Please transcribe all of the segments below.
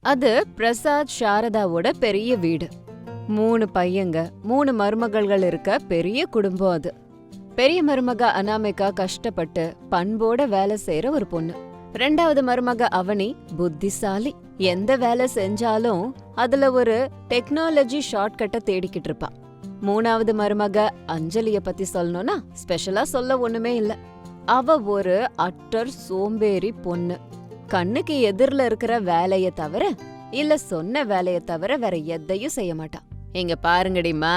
அது பிரசாத் சாரதாவோட பெரிய வீடு. மூணு பையங்க மூணு மருமகள்கள் இருக்க பெரிய குடும்பம் அது. பெரிய மருமக அனாமிகா கஷ்டப்பட்டு பண்போட வேலை செய்யற ஒரு பொண்ணு. ரெண்டாவது மருமக அவனி புத்திசாலி. எந்த வேலை செஞ்சாலும் அதுல ஒரு டெக்னாலஜி ஷார்ட்கட்டை தேடிக்கிட்டு இருப்பான் மூணாவது மருமக அஞ்சலிய பத்தி சொல்லணும்னா ஸ்பெஷலா சொல்ல ஒண்ணுமே இல்ல. அவ ஒரு அட்டர் சோம்பேறி பொண்ணு. கண்ணுக்கு எதிர்ல இருக்கிற வேலைய தவிர இல்ல சொன்ன வேலைய தவிர வேற எதையும் செய்ய மாட்டா இங்க பாருங்கடிம்மா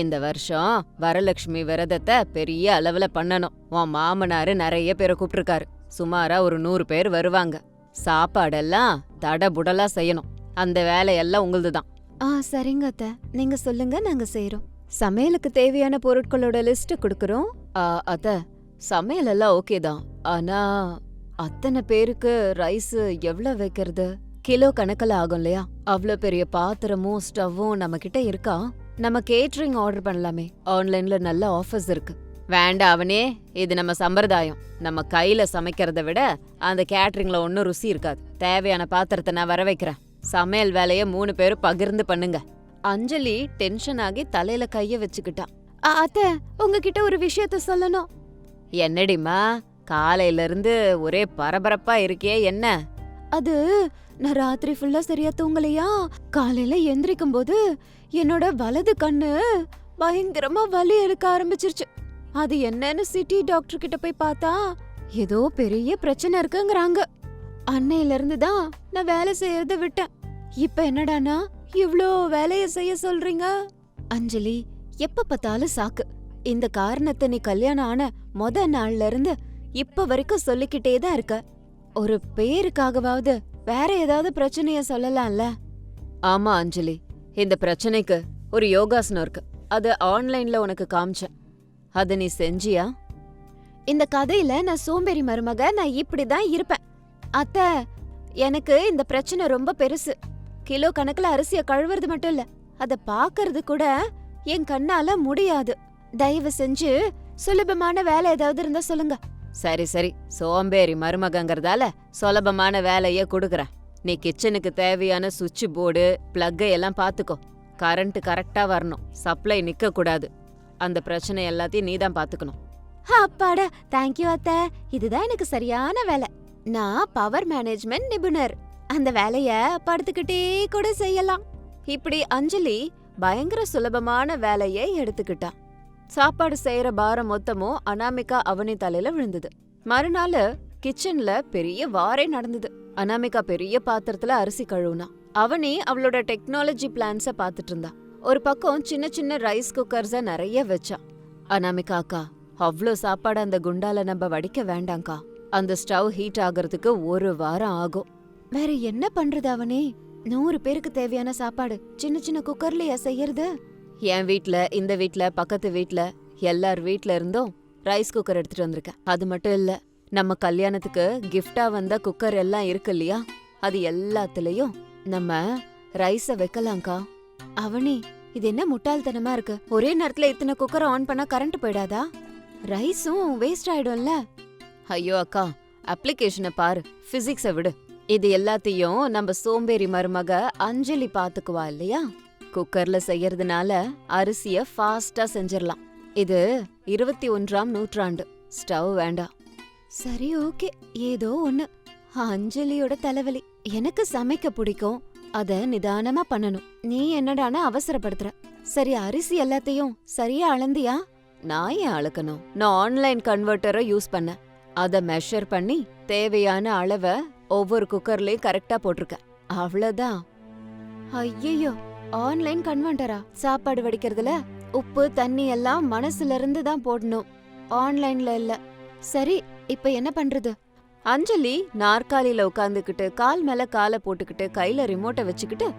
இந்த வருஷம் வரலட்சுமி விரதத்தை பெரிய அளவுல பண்ணணும். உன் மாமனாரு நிறைய பேரை கூப்பிட்டிருக்காரு. சுமாரா ஒரு நூறு பேர் வருவாங்க. சாப்பாடெல்லாம் தடபுடலா செய்யணும். அந்த வேலையெல்லாம் உங்களுது தான் ஆ சரிங்க அத்த. நீங்க சொல்லுங்க நாங்க செய்யறோம் சமையலுக்கு தேவையான பொருட்களோட லிஸ்ட் கொடுக்கறோம். அத்த. சமையல் எல்லாம் ஓகே தான். ஆனா அத்தனை பேருக்கு ரைஸ் எவ்வளவு வைக்கிறது? கிலோ கணக்கில் ஆகும் இல்லையா? அவ்வளோ பெரிய பாத்திரமும் ஸ்டவ்வும் நம்ம கிட்ட இருக்கா? நம்ம கேட்ரிங் ஆர்டர் பண்ணலாமே. ஆன்லைன்ல நல்ல ஆஃபர்ஸ் இருக்கு. வேண்டாம் அவனே இது நம்ம சம்பிரதாயம். நம்ம கையில சமைக்கிறத விட அந்த கேட்ரிங்ல ஒன்றும் ருசி இருக்காது. தேவையான பாத்திரத்தை நான் வர வைக்கிறேன். சமையல் வேலைய மூணு பேரும் பகிர்ந்து பண்ணுங்க. அஞ்சலி டென்ஷன் ஆகி தலையில கைய வச்சுக்கிட்டா. அத்த உங்ககிட்ட ஒரு விஷயத்த சொல்லணும். என்னடிமா காலையில இருந்து ஒரே பரபரப்பா இருக்கே என்ன? அது நான் ராத்திரி ஃபுல்லா சரியா தூங்கலையா? காலையில எந்திரிக்கும் போது என்னோட வலது கண்ணு பயங்கரமா வலி எடுக்க ஆரம்பிச்சிருச்சு. அது என்னன்னு சிட்டி டாக்டர் கிட்ட போய் பார்த்தா ஏதோ பெரிய பிரச்சனை இருக்குங்கறாங்க. அன்னையில இருந்து தான் நான் வேலை செய்யறத விட்டேன். இப்ப என்னடானா இவ்ளோ வேலைய செய்ய சொல்றீங்க? அஞ்சலி எப்ப பார்த்தாலும் சாக்கு. இந்த காரணத்தை நீ கல்யாணம் ஆன மொத நாள்ல இருந்து இப்ப வரைக்கும் சொல்லிக்கிட்டே தான் இருக்க. ஒரு பேருக்காகவாவது வேற ஏதாவது பிரச்சனைய சொல்லலாம்ல? ஆமா அஞ்சலி. இந்த பிரச்சனைக்கு ஒரு யோகாசனம் இருக்கு. அது ஆன்லைன்ல உனக்கு காமிச்சேன். அத நீ செஞ்சியா? இந்த கதையில நான் சோம்பேறி மருமக நான் இப்படிதான் இருப்பேன். அத்த எனக்கு இந்த பிரச்சனை ரொம்ப பெருசு. கிலோ கணக்குல அரிசிய கழுவுறது மட்டும் இல்ல அத பாக்குறது கூட என் கண்ணால முடியாது. தயவு செஞ்சு சுலபமான வேலை ஏதாவது இருந்தா சொல்லுங்க. சரி சரி. சோம்பேறி மருமகங்கிறதால சுலபமான வேலையை கொடுக்குறேன். நீ கிச்சனுக்கு தேவையான சுவிட்ச் போர்டு பிளக்கை எல்லாம் பார்த்துக்கோ கரண்ட் கரெக்டா வரணும். சப்ளை நிக்க கூடாது அந்த பிரச்சனை எல்லாத்தையும் நீ தான் பாத்துக்கணும். அப்பாடா தேங்க்யூ அத்த. இதுதான் எனக்கு சரியான வேலை. நான் பவர் மேனேஜ்மெண்ட் நிபுணர். அந்த வேலைய படுத்துக்கிட்டே கூட செய்யலாம். இப்படி அஞ்சலி பயங்கர சுலபமான வேலையை எடுத்துக்கிட்டா சாப்பாடு செய்யற பாரம் மொத்தமும் அனாமிகா அவனி தலையில விழுந்தது. மறுநாள் கிச்சன்ல பெரிய வாரே நடந்தது. அனாமிகா பெரிய பாத்திரத்துல அரிசி கழுவுனா. அவனி அவளோட டெக்னாலஜி பிளான்ஸ பாத்துட்டு இருந்தா ஒரு பக்கம் சின்ன சின்ன ரைஸ் குக்கர்ஸ நிறைய வச்சா. அனாமிகா அக்கா அவ்ளோ சாப்பாடு அந்த குண்டால நம்ம வடிக்க வேண்டாங்க்கா அந்த ஸ்டவ் ஹீட் ஆகிறதுக்கு ஒரு வாரம் ஆகும். வேற என்ன பண்றது அவனே? நூறு பேருக்கு தேவையான சாப்பாடு. சின்ன சின்ன குக்கர்லயா செய்யறது? என் வீட்ல இந்த வீட்ல பக்கத்து வீட்ல எல்லார் வீட்ல இருந்தும் ரைஸ் குக்கர் எடுத்துட்டு வந்திருக்கேன். அது மட்டும் இல்ல நம்ம கல்யாணத்துக்கு கிஃப்டா வந்த குக்கர் எல்லாம் இருக்கு இல்லையா? அது எல்லாத்துலயும் நம்ம ரைஸ வைக்கலாம்க்கா. அவனி இது என்ன முட்டாள்தனமா இருக்கு? ஒரே நேரத்துல இத்தனை குக்கரை ஆன் பண்ணா கரண்ட் போயிடாதா? ரைஸும் வேஸ்ட் ஆயிடும்ல. ஐயோ அக்கா அப்ளிகேஷனை பாரு பிசிக்ஸை விடு. இது எல்லாத்தையும் நம்ம சோம்பேறி மருமக அஞ்சலி பாத்துக்குவா இல்லையா? குக்கர்ல செய்யறதுனால அரிசிய ஃபாஸ்டா செஞ்சிடலாம் இது இருபத்தி ஒன்றாம் நூற்றாண்டு. ஸ்டவ் வேண்டாம். சரி ஓகே. ஏதோ ஒண்ணு. அஞ்சலியோட தலைவலி. எனக்கு சமைக்க பிடிக்கும். அத நிதானமா பண்ணணும். நீ என்னடான அவசரப்படுத்துற. சரி அரிசி எல்லாத்தையும் சரியா அளந்தியா? நான் ஏன் அளக்கணும்? நான் ஆன்லைன் கன்வெர்ட்டரை யூஸ் பண்ணேன். அத மெஷர் பண்ணி தேவையான அளவை ஒவ்வொரு குக்கர்லயும் கரெக்டா போட்டிருக்கேன். அவ்வளவுதான். ஐயோ ஆன்லைன் கன்வென்டரா சாப்பாடு வடிக்கிறதுல? உப்பு தண்ணி எல்லாம் மனசுல இருந்து தான் போடணும். ஆன்லைன்ல இல்ல. சரி இப்ப என்ன பண்றது? அஞ்சலி நாற்காலியில உட்காந்துக்கிட்டு கால் மேல காலை போட்டுக்கிட்டு கையில ரிமோட்டை வச்சுக்கிட்டு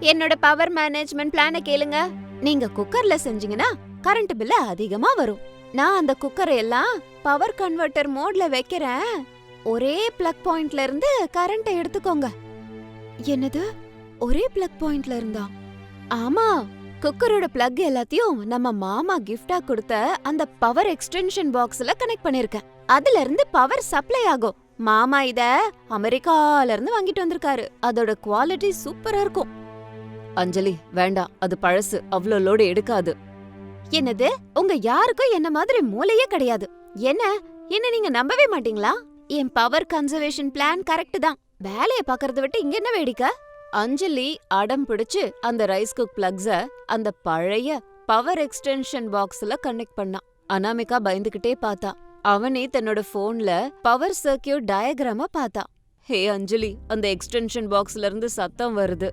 என்னோட பவர் மேனேஜ்மெண்ட் பிளான கேளுங்க. நீங்க குக்கர்ல செஞ்சீங்கன்னா கரண்ட் பில்ல அதிகமா வரும். நான் அந்த குக்கரை எல்லாம் பவர் கன்வெர்ட்டர் மோட்ல வைக்கிறேன். ஒரே பிளக் பாயிண்ட்ல இருந்து கரண்ட எடுத்துக்கோங்க. என்னது? ஒரே பிளக் பாயிண்ட்ல இருந்தா. ஆமா குக்கரோட பிளக் எல்லாத்தையும் நம்ம மாமா கிஃப்டா கொடுத்த அந்த பவர் எக்ஸ்டென்ஷன் பாக்ஸ்ல கனெக்ட் பண்ணிருக்கேன். அதுல இருந்து பவர் சப்ளை ஆகும். மாமா இத அமெரிக்கால இருந்து வாங்கிட்டு வந்திருக்காரு. அதோட குவாலிட்டி சூப்பரா இருக்கும். அஞ்சலி வேண்டாம். அது பழசு. அவ்ளோ லோடு எடுக்காது. என்னது? உங்க யாருக்கும் என்ன மாதிரி மூளையே கிடையாது. என்ன? என்ன நீங்க நம்பவே மாட்டீங்களா? என் பவர் கன்சர்வேஷன் பிளான் கரெக்ட் தான். வேலைய பாக்குறத விட்டு இங்க என்ன வேடிக்கை? அஞ்சலி அடம் பிடிச்சு அந்த ரைஸ் குக் பிளக்ஸ அந்த பழைய பவர் எக்ஸ்டென்ஷன் பாக்ஸ்ல கனெக்ட் பண்ணான். அனாமிகா பயந்துகிட்டே பார்த்தா. அவனே தன்னோட போன்ல பவர் சர்க்கியூட் டயக்ராம பார்த்தா. ஹே அஞ்சலி அந்த எக்ஸ்டென்ஷன் பாக்ஸ்ல இருந்து சத்தம் வருது.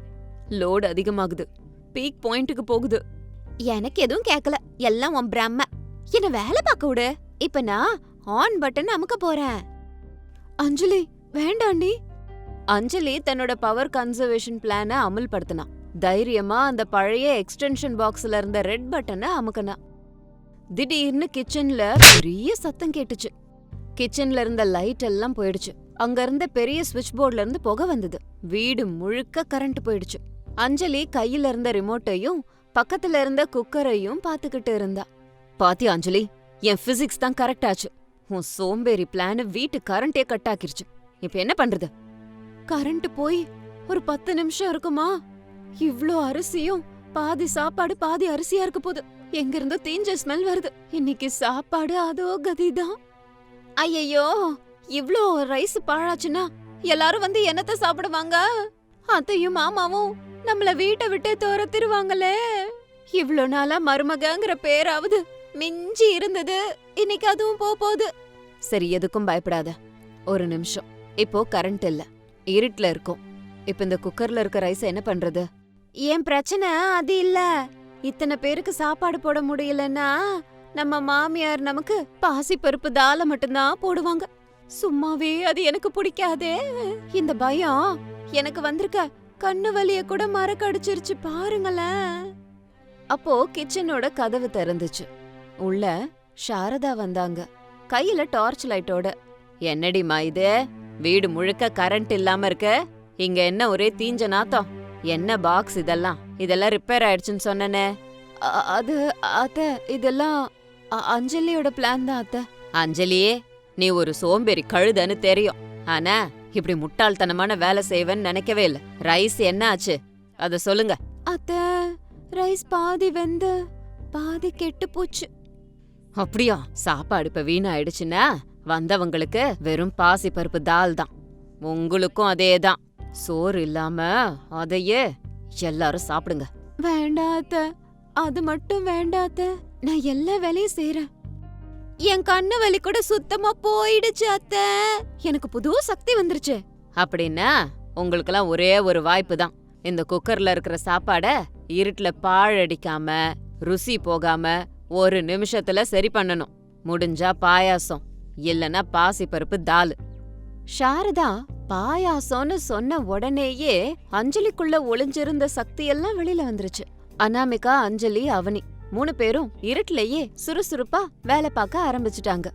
லோட் அதிகமாகுது. பீக் பாயிண்ட்டுக்கு போகுது. எனக்கு எதுவும் கேட்கல எல்லாம் உன் பிரம்ம. என்ன வேலை பார்க்க விடு. இப்ப நான் ஆன் பட்டன் அமுக்க போறேன். அஞ்சலி வேண்டாண்டி அஞ்சலி தன்னோட பவர் கன்சர்வேஷன் பிளான அமல்படுத்தினா. தைரியமா அந்த பழைய எக்ஸ்டென்ஷன் பாக்ஸ்ல இருந்த ரெட் பட்டனை அமுக்கினா. திடீர்னு கிச்சன்ல பெரிய சத்தம் கேட்டுச்சு. கிச்சன்ல இருந்த லைட் எல்லாம் போயிடுச்சு. அங்க இருந்த பெரிய சுவிட்ச் போர்ட்ல இருந்து புகை வந்தது. வீடு முழுக்க கரண்ட் போயிடுச்சு. அஞ்சலி கையில இருந்த ரிமோட்டையும் பக்கத்துல இருந்த குக்கரையும் பாத்துக்கிட்டு இருந்தா. பாத்தி அஞ்சலி? என் பிசிக்ஸ் தான் கரெக்ட் ஆச்சு. உன் சோம்பேறி பிளான் வீட்டு கரண்டே கட் ஆக்கிருச்சு. இப்ப என்ன பண்றது? கரண்ட் போய் ஒரு பத்து நிமிஷம் இருக்குமா? இவ்ளோ அரிசியும் பாதி சாப்பாடு பாதி அரிசியா இருக்க போகுது எங்க இருந்தோ தீஞ்ச ஸ்மெல் வருது. இன்னைக்கு சாப்பாடு அதோ கதிதான். ஐயையோ இவ்ளோ ரைஸ் பாழாச்சுன்னா எல்லாரும் வந்து என்னத்த சாப்பிடுவாங்க? அத்தையும் மாமாவும் நம்மள வீட்டை விட்டு துரத்திருவாங்களே இவ்ளோ நாளா மருமகங்கிற பேராவது மிஞ்சி இருந்தது. இன்னைக்கு அதுவும் போ போகுது. சரி எதுக்கும் பயப்படாத. ஒரு நிமிஷம். இப்போ கரண்ட் இல்ல. இருட்டுல இருக்கும். இப்ப இந்த குக்கர்ல இருக்க ரைஸ் என்ன பண்றது என் பிரச்சனை? அது இல்ல. இத்தனை பேருக்கு சாப்பாடு போட முடியலன்னா நம்ம மாமியார் நமக்கு பாசி பருப்பு தால மட்டும்தான் போடுவாங்க. சும்மாவே அது எனக்கு பிடிக்காதே. இந்த பயம் எனக்கு வந்திருக்க கண்ணு வலிய கூட மறக்கடிச்சிருச்சு பாருங்களேன். அப்போ கிச்சனோட கதவு திறந்துச்சு. உள்ள சாரதா வந்தாங்க. கையில டார்ச் லைட்டோட என்னடிமா இது? வீடு முழுக்க கரண்ட் இல்லாம இருக்க? இங்க என்ன ஒரே தீஞ்ச நாத்தம்? என்ன பாக்ஸ் இதெல்லாம்? இதெல்லாம் ரிப்பேர் ஆயிடுச்சுன்னு சொன்னனே. அது அத்த இதெல்லாம் அஞ்சலியோட பிளான் தான் அத்த. அஞ்சலியே நீ ஒரு சோம்பேறி கழுதன்னு தெரியும். ஆனா இப்படி முட்டாள்தனமான வேலை செய்வேன்னு நினைக்கவே இல்ல. ரைஸ் என்ன ஆச்சு? அத சொல்லுங்க. அத்த ரைஸ் பாதி வெந்து பாதி கெட்டு போச்சு. அப்படியா? சாப்பாடு இப்ப வீணாயிடுச்சுன்னா? வந்தவங்களுக்கு வெறும் பாசி பருப்பு தால் தான். உங்களுக்கும் அதேதான். சோறு இல்லாம அதையே எல்லாரும் சாப்பிடுங்க. வேண்டாத்த அது மட்டும் வேண்டாத்த நான் எல்லா வேலையும் செய்யறேன் என் கண்ணு வலி கூட சுத்தமா போயிடுச்சு அத்த. எனக்கு புது சக்தி வந்துருச்சு. அப்படின்னா உங்களுக்கெல்லாம் ஒரே ஒரு வாய்ப்பு தான். இந்த குக்கர்ல இருக்கிற சாப்பாட இருட்டுல பாழடிக்காம ருசி போகாம ஒரு நிமிஷத்துல சரி பண்ணணும். முடிஞ்சா பாயாசம். இல்லனா பாசி பருப்பு தால். சாரதா பாயாசம்னு சொன்ன உடனேயே அஞ்சலிக்குள்ள ஒளிஞ்சிருந்த சக்தி எல்லாம் வெளியில வந்துருச்சு. அனாமிகா அஞ்சலி அவனி மூணு பேரும் இருட்டுலயே சுறுசுறுப்பா வேலை பார்க்க ஆரம்பிச்சிட்டாங்க.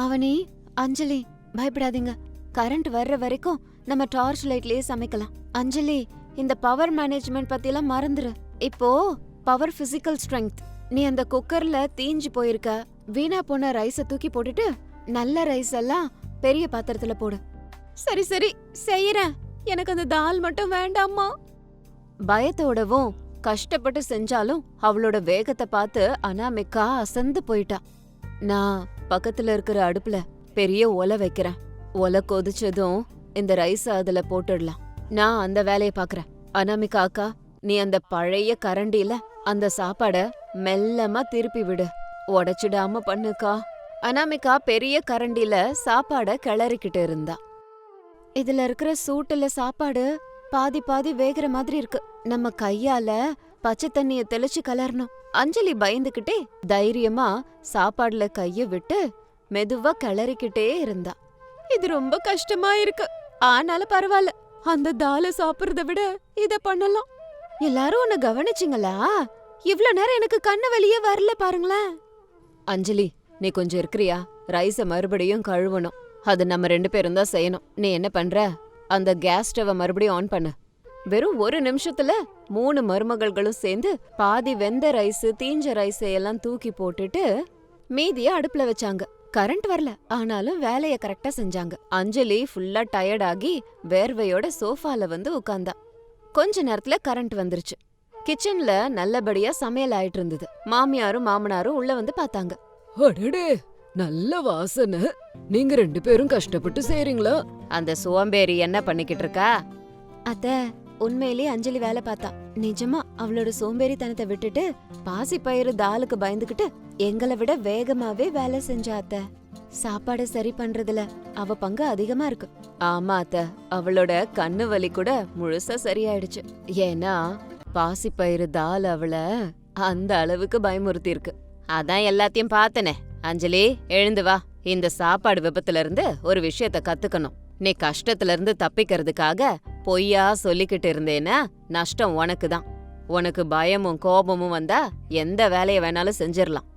அவனி அஞ்சலி பயப்படாதீங்க. கரண்ட் வர்ற வரைக்கும் நம்ம டார்ச் லைட்லயே சமைக்கலாம். அஞ்சலி இந்த பவர் மேனேஜ்மெண்ட் பத்திலாம் மறந்துரு. இப்போ பவர் பிசிக்கல் ஸ்ட்ரென்த். நீ அந்த குக்கர்ல தீஞ்சு போயிருக்க. வீணா போன ரைஸ தூக்கி போட்டுட்டு நல்ல ரைஸ் எல்லாம் பெரிய பாத்திரத்துல போடு. சரி சரி செய்யறேன். எனக்கு அந்த தால் மட்டும் வேண்டாம்மா. பயத்தோடவும் கஷ்டப்பட்டு செஞ்சாலும் அவளோட வேகத்தை பார்த்து அனாமிகா அசந்து போயிட்டா. நான் பக்கத்துல இருக்கிற அடுப்புல பெரிய ஒலை வைக்கிறேன். ஒலை கொதிச்சதும் இந்த ரைஸ் அதுல போட்டுடலாம். நான் அந்த வேலைய பாக்குறேன் அனாமிகா அக்கா நீ அந்த பழைய கரண்டில அந்த சாப்பாட மெல்லமா திருப்பி விடு. உடைச்சிடாம பண்ணுக்கா. அனாமிகா பெரிய கரண்டில சாப்பாட கிளறிக்கிட்டு இருந்தா. இதுல இருக்கிற சூட்டுல சாப்பாடு பாதி பாதி வேகிற மாதிரி இருக்கு. நம்ம கையால பச்சை தண்ணிய தெளிச்சு கலரணும். அஞ்சலி பயந்துகிட்டே தைரியமா சாப்பாடுல கைய விட்டு மெதுவா கிளறிக்கிட்டே இருந்தா. இது ரொம்ப கஷ்டமா இருக்கு. ஆனாலும் பரவாயில்ல அந்த தால சாப்பிடுறத விட இத பண்ணலாம். எல்லாரும் உன்னை கவனிச்சிங்களா? இவ்ளோ நேரம் எனக்கு கண்ணு வெளியே வரல பாருங்களேன். அஞ்சலி நீ கொஞ்சம் இருக்கிறியா? ரைஸ மறுபடியும் கழுவணும். அது நம்ம ரெண்டு பேரும் தான் செய்யணும். நீ என்ன பண்ற? அந்த கேஸ் ஸ்டவ மறுபடியும் ஆன் பண்ணு. வெறும் ஒரு நிமிஷத்துல மூணு மருமகள்களும் சேர்ந்து பாதி வெந்த ரைஸ் தீஞ்ச ரைஸ் எல்லாம் தூக்கி போட்டுட்டு மீதிய அடுப்புல வச்சாங்க. கரண்ட் வரல. ஆனாலும் வேலைய கரெக்டா செஞ்சாங்க. அஞ்சலி ஃபுல்லா டயர்ட் ஆகி வேர்வையோட சோஃபால வந்து உட்கார்ந்தா கொஞ்ச நேரத்துல கரண்ட் வந்துருச்சு. கிச்சன்ல நல்லபடியா சமையல் ஆயிட்டு இருந்தது. மாமியாரும் மாமனாரும் உள்ள வந்து பார்த்தாங்க. அடடே நல்ல வாசனை. நீங்க ரெண்டு பேரும் கஷ்டப்பட்டு செய்றீங்களா? அந்த சோம்பேறி என்ன பண்ணிக்கிட்டு இருக்கா? அத்த உண்மையிலே அஞ்சலி வேலை பார்த்தா. நிஜமா அவளோட சோம்பேறித்தனத்தை விட்டுட்டு பாசி பயிறு தாலுக்கு பயந்துகிட்டு எங்களை விட வேகமாவே வேலை செஞ்சா அத்த. சாப்பாடு சரி பண்றதுல அவ பங்கு அதிகமா இருக்கு. ஆமா அத்த. அவளோட கண்ணு வலி கூட முழுசா சரியாயிடுச்சு. ஏன்னா பாசி பயிறு தால் அவள அந்த அளவுக்கு பயமுறுத்தி இருக்கு அதான் எல்லாத்தையும் பார்த்தனே. அஞ்சலி எழுந்து வா. இந்த சாப்பாடு விபத்துல இருந்து ஒரு விஷயத்த கத்துக்கணும். நீ கஷ்டத்துல இருந்து தப்பிக்கிறதுக்காக பொய்யா சொல்லிக்கிட்டு இருந்தேன்னா நஷ்டம் உனக்கு தான் உனக்கு பயமும் கோபமும் வந்தா எந்த வேலைய வேணாலும் செஞ்சிடலாம்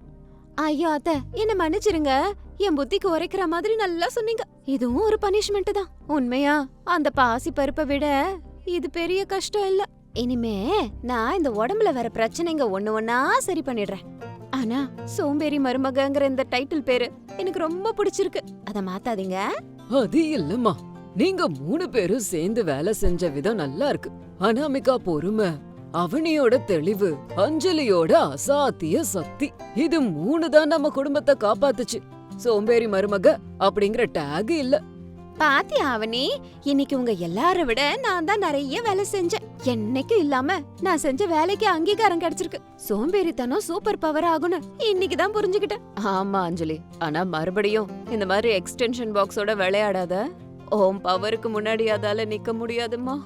ஐயோ அத்த என்ன மன்னிச்சிருங்க. என் புத்திக்கு உரைக்கிற மாதிரி நல்லா சொன்னீங்க. இதுவும் ஒரு பனிஷ்மெண்ட் தான். உண்மையா? அந்த பாசி பருப்பை விட இது பெரிய கஷ்டம் இல்ல. இனிமே நான் இந்த உடம்புல வர பிரச்சனைங்க ஒண்ணு ஒன்னா சரி பண்ணிடுறேன். ஆனா சோம்பேறி மருமகங்கிற இந்த டைட்டில் பேரு எனக்கு ரொம்ப பிடிச்சிருக்கு. அத மாத்தாதீங்க. அது இல்லம்மா. நீங்க மூணு பேரும் சேர்ந்து வேலை செஞ்ச விதம் நல்லா இருக்கு. அனாமிகா பொறுமை அவனியோட தெளிவு அஞ்சலியோட அசாத்திய சக்தி. இது மூணு தான் நம்ம குடும்பத்தை காப்பாத்துச்சு. சோம்பேறி மருமக அப்படிங்கிற டேக் இல்ல. பாத்தி ஆவணி இன்னைக்கு உங்க எல்லார விட நான் தான் நிறைய வேலை செஞ்சேன். என்னைக்கும் இல்லாம நான் செஞ்ச வேலைக்கு அங்கீகாரம் கிடைச்சிருக்கு. சோம்பேறித்தனம் சூப்பர் பவர் ஆகும்னு இன்னைக்கு தான் புரிஞ்சுக்கிட்டேன். ஆமா அஞ்சலி. ஆனா மறுபடியும் இந்த மாதிரி எக்ஸ்டென்ஷன் பாக்ஸோட விளையாடாத? ஓம் பவருக்கு முன்னாடி அதால நிக்க முடியாதும்மா.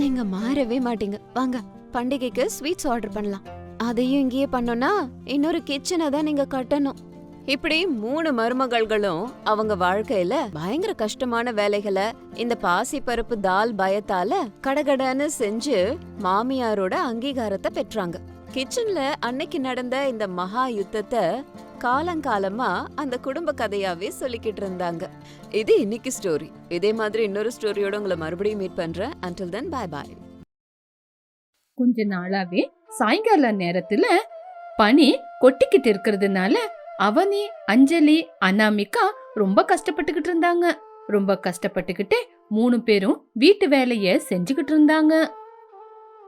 நீங்க மாறவே மாட்டீங்க. வாங்க பண்டிகைக்கு ஸ்வீட்ஸ் ஆர்டர் பண்ணலாம். அதையும் இங்கேயே பண்ணோம்னா இன்னொரு கிச்சனை தான் நீங்க கட்டணும். இப்படி மூணு மருமகள்களும் அவங்க வாழ்க்கையில பயங்கர கஷ்டமான வேலைகளை இந்த பாசி பருப்பு தால் பயத்தால கடகடன்னு செஞ்சு மாமியாரோட அங்கீகாரத்தை பெற்றாங்க. கிச்சன்ல அன்னைக்கு நடந்த இந்த மகா யுத்தத்தை காலங்காலமா அந்த குடும்ப கதையாவே சொல்லிக்கிட்டு இருந்தாங்க. இது இன்னைக்கு ஸ்டோரி இதே மாதிரி இன்னொரு ஸ்டோரியோட உங்களை மறுபடியும் மீட் பண்றேன். அன்டில் தென் பாய் பாய் கொஞ்ச நாளாவே சாயங்கால நேரத்துல பனி கொட்டிக்கிட்டு இருக்கிறதுனால அவனி அஞ்சலி அனாமிகா ரொம்ப கஷ்டப்பட்டுக்கிட்டு இருந்தாங்க. ரொம்ப கஷ்டப்பட்டுக்கிட்டே மூணு பேரும் வீட்டு வேலைய செஞ்சுக்கிட்டு இருந்தாங்க.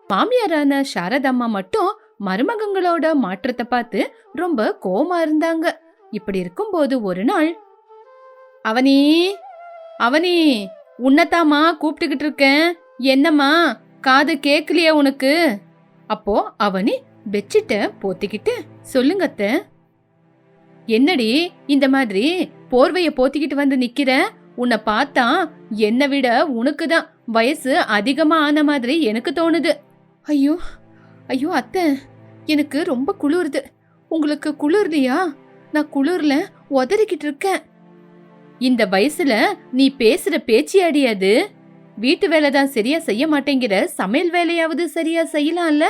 மாமியாரான சாரதம்மா மட்டும் மருமகங்களோட மாற்றத்தை பார்த்து ரொம்ப கோமா இருந்தாங்க. இப்படி இருக்கும்போது ஒரு நாள் அவனி அவனி உன்னத்தாமா கூப்பிட்டுக்கிட்டு இருக்கேன். என்னம்மா காது கேக்கலையா உனக்கு? அப்போ அவனி பெட்ஷீட்டை போத்திக்கிட்டு சொல்லுங்கத்தை. என்னடி இந்த மாதிரி போர்வைய போத்திக்கிட்டு வந்து நிக்கிற? உன்னை பார்த்தா என்னை விட உனக்கு தான் வயசு அதிகமா ஆன மாதிரி எனக்கு தோணுது. ஐயோ ஐயோ அத்தை எனக்கு ரொம்ப குளிருது. உங்களுக்கு குளிர்லையா? நான் குளிர்ல உதறிக்கிட்டு இருக்கேன். இந்த வயசுல நீ பேசுற பேச்சு அடியாது வீட்டு வேலை தான் சரியா செய்ய மாட்டேங்கிற சமையல் வேலையாவது சரியா செய்யலாம்ல?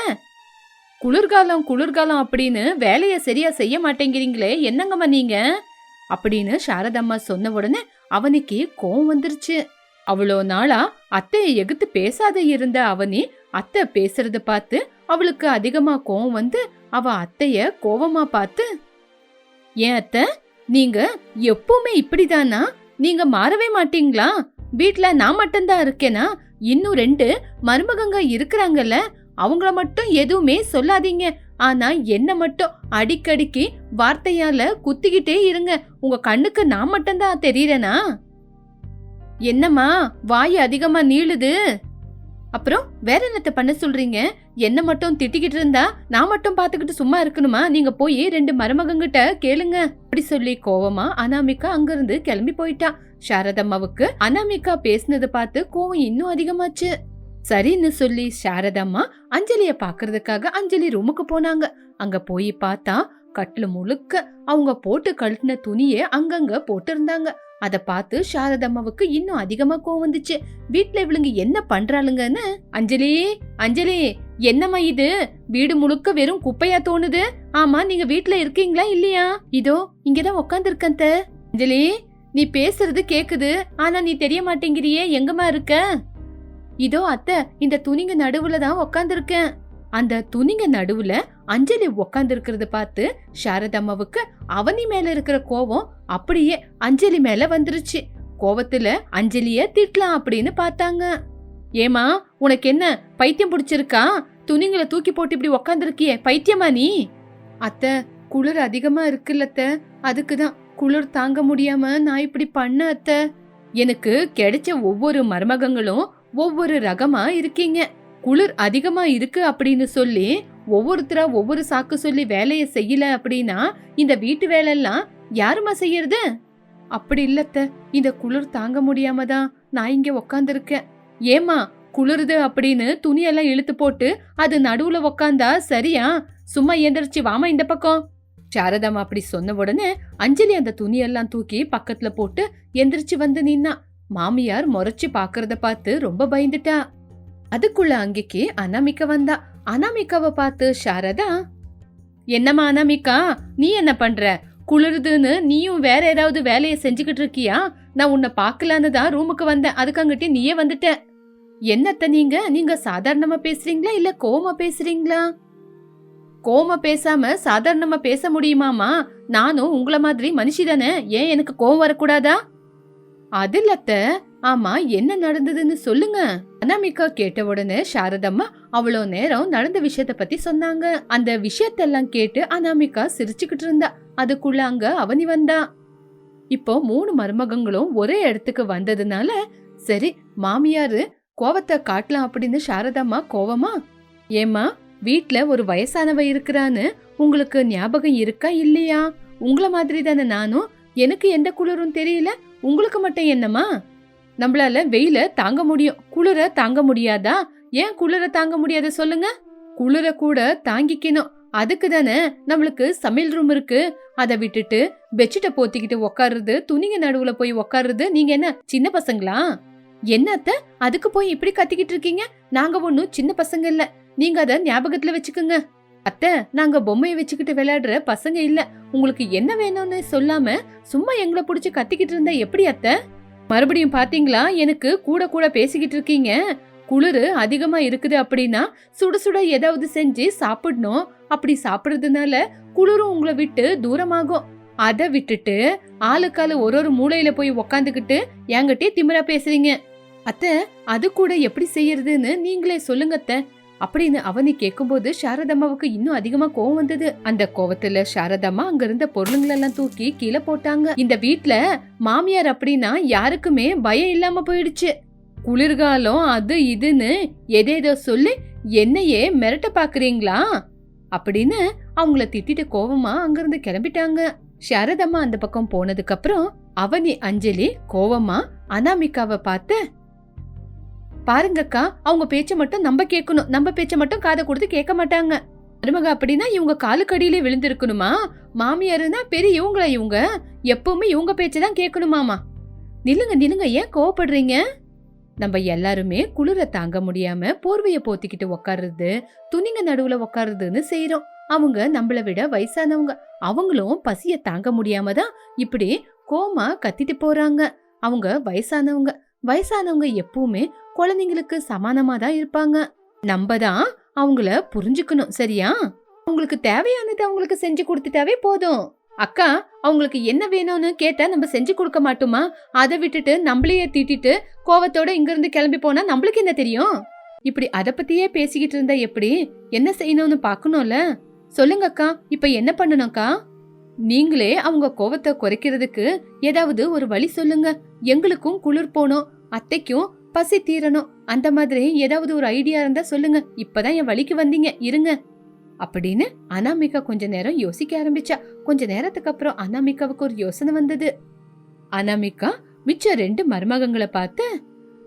குளிர்காலம் குளிர்காலம் அப்படின்னு வேலையை சரியா செய்ய மாட்டேங்கிறீங்களே என்னங்கம்மா நீங்க? அப்படின்னு சாரதம்மா சொன்ன உடனே அவனுக்கு கோவம் வந்துருச்சு. அவ்வளோ நாளா அத்தையை எகுத்து பேசாத இருந்த அவனி அத்தை பேசுறத பார்த்து அவளுக்கு அதிகமா கோவம் வந்து அவ அத்தைய கோவமா பார்த்து ஏன் அத்தை நீங்க எப்பவுமே இப்படிதானா? நீங்க மாறவே மாட்டீங்களா? வீட்ல நான் மட்டும்தான் இருக்கேனா? இன்னும் ரெண்டு மருமகங்க இருக்கிறாங்கல்ல அவங்கள மட்டும் எதுவுமே சொல்லாதீங்க. ஆனா என்ன மட்டும் அடிக்கடிக்கு வார்த்தையால குத்திக்கிட்டே இருங்க. உங்க கண்ணுக்கு நான் மட்டும்தான் தெரியறேனா? என்னம்மா வாய் அதிகமா நீளுது. அப்புறம் வேற என்னத்த பண்ண சொல்றீங்க? என்ன மட்டும் திட்டிக்கிட்டு இருந்தா நான் மட்டும் பாத்துக்கிட்டு சும்மா இருக்கணுமா? நீங்க போய் ரெண்டு மருமகங்கிட்ட கேளுங்க. அப்படி சொல்லி கோவமா அனாமிகா அங்கிருந்து கிளம்பி போயிட்டா. சாரதம்மாவுக்கு அனாமிகா பேசுனதை பார்த்து கோவம் இன்னும் அதிகமாச்சு. சரின்னு சொல்லி சாரதம்மா அஞ்சலிய பாக்குறதுக்காக அஞ்சலி ரூமுக்கு போனாங்க. அங்க போய் பார்த்தா கட்டில் முழுக்க அவங்க போட்டு கழட்டின துணியே அங்கங்க போட்டிருந்தாங்க. அதை பார்த்து சாரதம்மாவுக்கு இன்னும் அதிகமா கோவம் வந்துச்சு. வீட்டுல இவளுங்க என்ன பண்றாளுங்கன்னு அஞ்சலி அஞ்சலி என்னம்மா இது? வீடு முழுக்க வெறும் குப்பையா தோணுது. ஆமா நீங்க வீட்டுல இருக்கீங்களா இல்லையா? இதோ இங்கதான் உட்காந்துருக்கேன் அத்தை. அஞ்சலி நீ பேசுறது கேக்குது. ஆனா நீ தெரிய மாட்டேங்கிறியே. எங்கம்மா இருக்க? இதோ அத்தை இந்த துணிங்க நடுவுல தான் உக்காந்துருக்கேன். அந்த துணிங்க நடுவுல அஞ்சலி உக்காந்துருக்கிறத பார்த்து சாரதம்மாவுக்கு அவனி மேல இருக்கிற கோவம் அப்படியே அஞ்சலி மேல வந்துருச்சு. கோவத்துல அஞ்சலிய திட்டலாம் அப்படின்னு பார்த்தாங்க. ஏமா உனக்கு என்ன பைத்தியம் பிடிச்சிருக்கா? துணிங்களை தூக்கி போட்டு இப்படி உக்காந்துருக்கியே பைத்தியமா நீ? அத்தை குளிர் அதிகமா இருக்குல்லத்த அதுக்குதான் குளிர் தாங்க முடியாம நான் இப்படி பண்ண அத்தை. எனக்கு கிடைச்ச ஒவ்வொரு மருமகங்களும் ஒவ்வொரு ரகமா இருக்கீங்க. குளிர் அதிகமா இருக்கு அப்படின்னு சொல்லி ஒவ்வொருத்தரா ஒவ்வொரு சாக்கு சொல்லி வேலையை செய்யல அப்படின்னா இந்த வீட்டு வேலையெல்லாம் யாருமா செய்யறது? அப்படி இல்லத்த இந்த குளிர் தாங்க முடியாம தான் நான் இங்க உக்காந்துருக்கேன். ஏமா குளிருது அப்படின்னு துணியெல்லாம் இழுத்து போட்டு அது நடுவுல உக்காந்தா சரியா? சும்மா எந்திரிச்சு வாமா இந்த பக்கம். சாரதாமா அப்படி சொன்ன உடனே அஞ்சலி அந்த துணியெல்லாம் தூக்கி பக்கத்துல போட்டு எந்திரிச்சு வந்து நின்னா. மாமியார் முறைச்சு பாக்குறத பார்த்து ரொம்ப பயந்துட்டா. அதுக்குள்ள அங்கிக்கு அனாமிகா வந்தா. அனாமிகாவை பார்த்து சாரதா என்னம்மா அனாமிகா நீ என்ன பண்ற? குளிருதுன்னு நீயும் வேற ஏதாவது வேலையை செஞ்சுக்கிட்டு இருக்கியா? நான் உன்னை பார்க்கலான்னு தான் ரூமுக்கு வந்தேன். அதுக்கங்கிட்ட நீயே வந்துட்ட. என்னத்த நீங்க? நீங்க சாதாரணமா பேசுறீங்களா இல்ல கோமா பேசுறீங்களா? கோமா பேசாம சாதாரணமா பேச முடியுமாமா நானும் உங்கள மாதிரி மனுஷி தானே. ஏன் எனக்கு கோவம் வரக்கூடாதா? அது இல்லத்த ஆமா என்ன நடந்ததுன்னு சொல்லுங்க. அனாமிகா கேட்ட உடனே சாரதம்மா அவ்வளோ நேரம் நடந்த விஷயத்த பத்தி சொன்னாங்க. அந்த விஷயத்தெல்லாம் கேட்டு அனாமிகா சிரிச்சுக்கிட்டு இருந்தா. அதுக்குள்ள அங்க அவனி வந்தா. இப்போ மூணு மருமகங்களும் ஒரே இடத்துக்கு வந்ததுனால சரி மாமியாரு கோவத்தை காட்டலாம் அப்படின்னு சாரதாம்மா கோவமா ஏம்மா வீட்ல ஒரு வயசானவ இருக்கிறான்னு உங்களுக்கு ஞாபகம் இருக்கா இல்லையா? உங்களை மாதிரி தானே நானும். எனக்கு எந்த குளிரும் தெரியல. உங்களுக்கு மட்டும் என்னம்மா? நம்மளால வெயில தாங்க முடியும். குளிர தாங்க முடியாதா? ஏன் குளிர தாங்க முடியாத சொல்லுங்க? குளிர கூட தாங்கிக்கணும். அதுக்கு தானே நம்மளுக்கு சமையல் ரூம் இருக்கு. அதை விட்டுட்டு பெட்ஷீட்டை போத்திக்கிட்டு உக்காருறது துணிங்க நடுவுல போய் உக்காருறது நீங்க என்ன சின்ன பசங்களா? என்னத்த அதுக்கு போய் இப்படி கத்திக்கிட்டு இருக்கீங்க? நாங்க ஒண்ணும் சின்ன பசங்க இல்ல. நீங்க அத ஞாபகத்துல வச்சுக்கோங்க. அத்தை நாங்க பொம்மையை வச்சுக்கிட்டு விளையாடுற பசங்க இல்ல. உங்களுக்கு என்ன வேணும்னு சொல்லாம சும்மா எங்களை புடிச்சு கத்திக்கிட்டு இருந்தா எப்படி அத்தை? மறுபடியும் பாத்தீங்களா எனக்கு கூட கூட பேசிக்கிட்டு இருக்கீங்க. குளிரு அதிகமா இருக்குது அப்படின்னா சுட சுட ஏதாவது செஞ்சு சாப்பிடணும். அப்படி சாப்பிடுறதுனால குளிரும் உங்களை விட்டு தூரமாகும். அதை விட்டுட்டு ஆளுக்காலு ஒரு ஒரு மூளையில போய் உக்காந்துக்கிட்டு என்கிட்டயே திமிரா பேசுறீங்க. அத்தை அது கூட எப்படி செய்யறதுன்னு நீங்களே சொல்லுங்க அத்தை. அப்படின்னு அவனி கேட்கும்போது சாரதம்மாவுக்கு இன்னும் அதிகமா கோவம் வந்தது. அந்த கோவத்துல சாரதம்மா அங்க இருந்த பொருளுங்களெல்லாம் தூக்கி கீழே போட்டாங்க. இந்த வீட்டுல மாமியார் அப்படின்னா யாருக்குமே பயம் இல்லாம போயிடுச்சு. குளிர்காலம் அது இதுன்னு எதேதோ சொல்லி என்னையே மிரட்ட பாக்குறீங்களா? அப்படின்னு அவங்கள திட்டிட்டு கோவமா அங்கிருந்து கிளம்பிட்டாங்க. சாரதம்மா அந்த பக்கம் போனதுக்கு அப்புறம் அவனி அஞ்சலி கோவமா அனாமிகாவை பார்த்து பாருங்கக்கா அவங்க பேச்ச மட்டும் நம்ம கேட்கணும். நம்ம பேச்ச மட்டும் காதை கொடுத்து கேட்க மாட்டாங்க. மருமக அப்படின்னா இவங்க காலுக்கடியிலே விழுந்திருக்கணுமா? மாமியாருன்னா பெரிய இவங்களா இவங்க? எப்பவுமே இவங்க பேச்சை தான் கேட்கணுமாமா? நில்லுங்க நில்லுங்க ஏன் கோவப்படுறீங்க? நம்ம எல்லாருமே குளிர தாங்க முடியாம போர்வைய போத்திக்கிட்டு உக்காருது துணிங்க நடுவுல உக்காருதுன்னு செய்யறோம் அவங்க நம்மள விட வயசானவங்க. அவங்களும் பசிய தாங்க முடியாம தான் இப்படி கோமா கத்திட்டு போறாங்க. அவங்க வயசானவங்க. வயசானவங்க எப்பவுமே குழந்தைங்களுக்கு சமானமா தான் இருப்பாங்க. நம்ம தான் அவங்கள புரிஞ்சுக்கணும் சரியா? அவங்களுக்கு தேவையானது அவங்களுக்கு செஞ்சு கொடுத்துட்டாவே போதும். அக்கா அவங்களுக்கு என்ன வேணும்னு கேட்டா நம்ம செஞ்சு கொடுக்க மாட்டோமா? அதை விட்டுட்டு நம்மளையே திட்டிட்டு கோவத்தோட இங்கிருந்து கிளம்பி போனா நம்மளுக்கு என்ன தெரியும்? இப்படி அதை பத்தியே பேசிக்கிட்டு இருந்தா எப்படி? என்ன செய்யணும்னு பாக்கணும்ல சொல்லுங்க அக்கா இப்ப என்ன பண்ணணும்க்கா நீங்களே அவங்க கோவத்தை குறைக்கிறதுக்கு ஏதாவது ஒரு வழி சொல்லுங்க. எங்களுக்கும் குளிர் போனோம் அத்தைக்கும் பசி தீரணும். அந்த மாதிரி ஏதாவது ஒரு ஐடியா இருந்தா சொல்லுங்க. இப்பதான் என் வழிக்கு வந்தீங்க. இருங்க. அப்படின்னு அனாமிகா கொஞ்ச நேரம் யோசிக்க ஆரம்பிச்சா. கொஞ்ச நேரத்துக்கு அப்புறம் அனாமிகாவுக்கு ஒரு யோசனை வந்தது. அனாமிகா மிச்ச ரெண்டு மருமகங்களை பார்த்து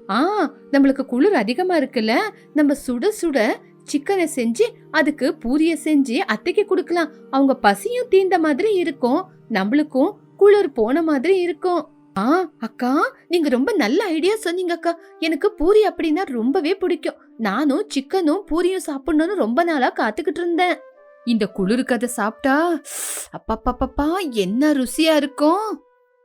ஆ நம்மளுக்கு குளிர் அதிகமா இருக்குல்ல. நம்ம சுட சுட சிக்கனை செஞ்சு அதுக்கு பூரிய செஞ்சு அத்தைக்கு கொடுக்கலாம். அவங்க பசியும் தீந்த மாதிரி இருக்கும். நம்மளுக்கும் குளிர் போன மாதிரி இருக்கும். ஆ அக்கா நீங்க ரொம்ப நல்ல ஐடியா சொன்னீங்க அக்கா. எனக்கு பூரி அப்படின்னா ரொம்பவே பிடிக்கும். நானும் சிக்கனும் பூரியும் சாப்பிடணும்னு ரொம்ப நாளா காத்துக்கிட்டு இருந்தேன். இந்த குளிருக்கு அதை சாப்பிட்டா அப்பப்பப்பப்பா என்ன ருசியா இருக்கும்.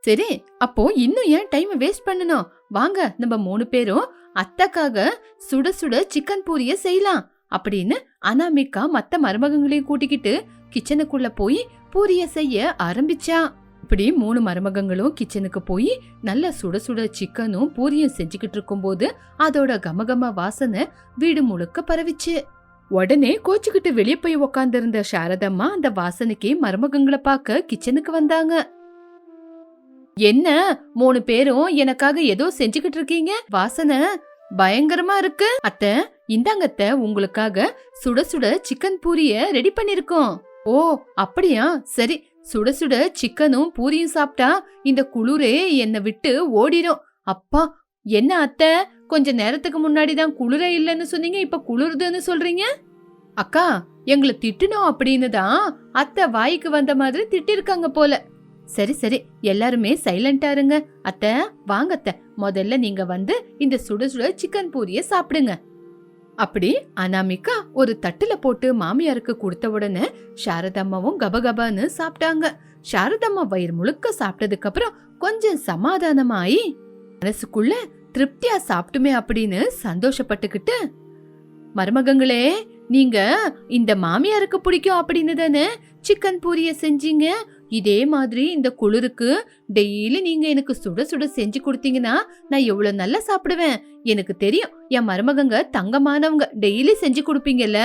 சரி அப்போ இன்னும் ஏன் டைம் வேஸ்ட் பண்ணணும்? வாங்க நம்ம மூணு பேரும் அத்தைக்காக சுட சுட சிக்கன் பூரிய செய்யலாம். அப்படின்னு அனாமிகா மத்த மருமகங்களையும் கூட்டிக்கிட்டு கிச்சனுக்குள்ள போய் பூரிய செய்ய ஆரம்பிச்சா. இப்படி மூணு மருமகங்களும் கிச்சனுக்கு போய் நல்ல சுட சுட சிக்கனும் பூரியும் செஞ்சுக்கிட்டு இருக்கும்போது அதோட கமகம வாசனை வீடு முழுக்க பரவிச்சு. உடனே கோச்சுக்கிட்டு வெளியே போய் உக்காந்துருந்த சாரதம்மா அந்த வாசனைக்கு மருமகங்களை பார்க்க கிச்சனுக்கு வந்தாங்க. என்ன? மூணு பேரும் எனக்காக ஏதோ செஞ்சுக்கிட்டு இருக்கீங்க? வாசனை பயங்கரமா இருக்கு. அத்தை இந்தாங்கத்த உங்களுக்காக சுட சுட சிக்கன் பூரிய ரெடி பண்ணிருக்கோம் ஓ அப்படியா? சரி சுட சுட சிக்கனும் பூரியும் சாப்பிட்டா இந்த குளிரே என்னை விட்டு ஓடிடும் அப்பா என்ன அத்தை? கொஞ்ச நேரத்துக்கு முன்னாடி தான் குளிர இல்லைன்னு சொன்னீங்க இப்ப குளிருதுன்னு சொல்றீங்க? அக்கா எங்களை திட்டணும் அப்படின்னு தான் அத்தை வாய்க்கு வந்த மாதிரி திட்டிருக்காங்க போல. சரி சரி எல்லாருமே சைலண்டா இருங்க. அத்தை வாங்க அத்தை. முதல்ல நீங்க வந்து இந்த சுட சுட சிக்கன் பூரிய சாப்பிடுங்க. அப்படி அனாமிகா ஒரு தட்டுல போட்டு மாமியாருக்கு கொடுத்த உடனே சாரதம்மாவும் கபகபான்னு சாப்பிட்டாங்க. சாரதம்மா வயிறு முழுக்க சாப்பிட்டதுக்கு அப்புறம் கொஞ்சம் சமாதானமாயி மனசுக்குள்ள திருப்தியா சாப்பிட்டுமே அப்படின்னு சந்தோஷப்பட்டுக்கிட்டு மருமகங்களே நீங்க இந்த மாமியாருக்கு பிடிக்கும் அப்படின்னு தானே சிக்கன் பூரிய செஞ்சீங்க? இதே மாதிரி இந்த குளிருக்கு டெய்லி நீங்க எனக்கு சுட சுட செஞ்சு கொடுத்தீங்கன்னா நான் எவ்வளவு நல்லா சாப்பிடுவேன். எனக்கு தெரியும் என் மருமகங்க தங்கமானவங்க டெய்லி செஞ்சு கொடுப்பீங்கல்ல?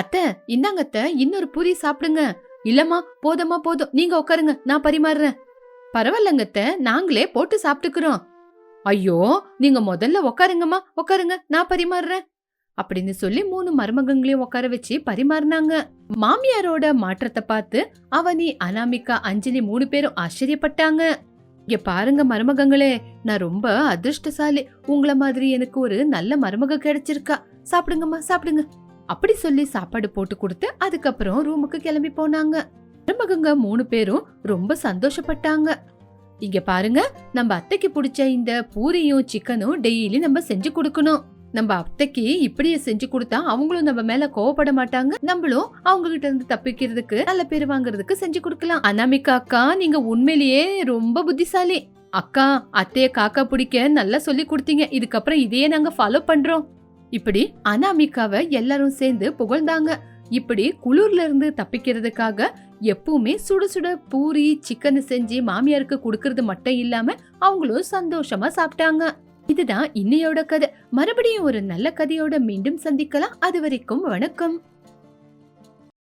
அத்தை இந்தாங்க அத்தை இன்னொரு பூரி சாப்பிடுங்க. இல்லம்மா போதும்மா போதும். நீங்க உட்காருங்க நான் பரிமாறுறேன். பரவாயில்லங்க அத்தை நாங்களே போட்டு சாப்பிட்டுக்கிறோம். ஐயோ நீங்க முதல்ல உட்காருங்கம்மா உட்காருங்க நான் பரிமாறுறேன். அப்படின்னு சொல்லி மூணு மருமகங்களையும் உட்கார வச்சு பரிமாறினாங்க. மாமியாரோட மாற்றத்தை பார்த்து அவனி அனாமிகா அஞ்சலி மூணு பேரும் ஆச்சரியப்பட்டாங்க. இங்க பாருங்க மருமகங்களே நான் ரொம்ப அதிர்ஷ்டசாலி. உங்கள மாதிரி எனக்கு ஒரு நல்ல மருமக கிடைச்சிருக்கா. சாப்பிடுங்கம்மா சாப்பிடுங்க. அப்படி சொல்லி சாப்பாடு போட்டு கொடுத்து அதுக்கப்புறம் ரூமுக்கு கிளம்பி போனாங்க. மருமகங்க மூணு பேரும் ரொம்ப சந்தோஷப்பட்டாங்க. இங்க பாருங்க நம்ம அத்தைக்கு பிடிச்ச இந்த பூரியும் சிக்கனும் டெய்லி நம்ம செஞ்சு கொடுக்கணும். நம்ம அத்தைக்கு இப்படியே செஞ்சு கொடுத்தா அவங்களும் நம்ம மேல கோவப்பட மாட்டாங்க? நம்மளும் அவங்க கிட்ட இருந்து தப்பிக்கிறதுக்கு நல்ல பேர் வாங்குறதுக்கு செஞ்சு கொடுக்கலாம். அனாமிகா அக்கா நீங்க உண்மையிலேயே ரொம்ப புத்திசாலி. அக்கா அத்தைய காக்கா பிடிக்க நல்லா சொல்லி கொடுத்தீங்க. இதுக்கப்புறம் இதையே நாங்க ஃபாலோ பண்றோம். இப்படி அனாமிகாவை எல்லாரும் சேர்ந்து புகழ்ந்தாங்க. இப்படி குளிர்ல இருந்து தப்பிக்கிறதுக்காக எப்பவுமே சுட சுட பூரி சிக்கன் செஞ்சு மாமியாருக்கு கொடுக்கறது மட்டும் இல்லாம அவங்களும் சந்தோஷமா சாப்பிட்டாங்க. இதுதான் இன்னையோட கதை. மறுபடியும் ஒரு நல்ல கதையோட மீண்டும் சந்திக்கலாம். அது வரைக்கும் வணக்கம்.